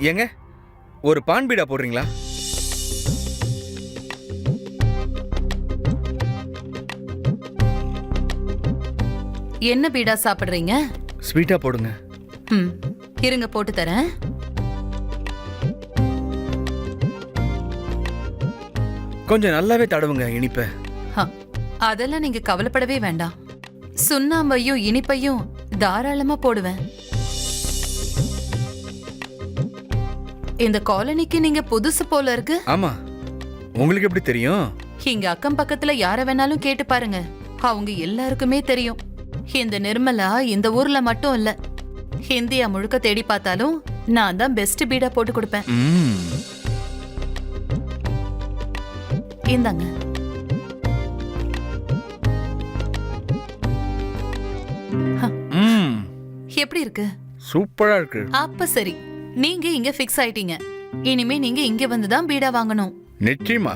ஏங்க ஒரு பான் பீடா போடுறீங்களா? என்ன பீடா சாப்பிடுறீங்க? ஸ்வீட்டா போடுங்க. ம் இருங்க போட்டு தரேன். கொஞ்சம் நல்லாவே தடவுங்க இனிப்ப. ஹ, அதெல்லாம் நீங்க கவலைப்படவே வேண்டாம். சுண்ணாம்பையும் இனிப்பையும் தாராளமா போடுவேன். இந்த காலனிக்கு நீங்க புதுசு போல இருக்கு. ஆமா. உங்களுக்கு எப்படி தெரியும்? இங்க அக்கம் பக்கத்துல யார வேணாலும் கேட்டு பாருங்க. அவங்க எல்லாருக்குமே தெரியும். இந்த நிர்மலா இந்த ஊர்ல மட்டும் இல்ல. இந்தியா முழுக்க தேடி பார்த்தாலும் நான் தான் பெஸ்ட் பீடா போட்டு கொடுப்பேன். இந்தாங்க. எப்படி இருக்கு? சூப்பரா இருக்கு. அப்ப சரி. நீங்க இங்க ஃபிக்ஸ் ஆயிட்டீங்க. இனிமே நீங்க இங்க வந்து தான் பீடா வாங்கணும். நிச்சயமா.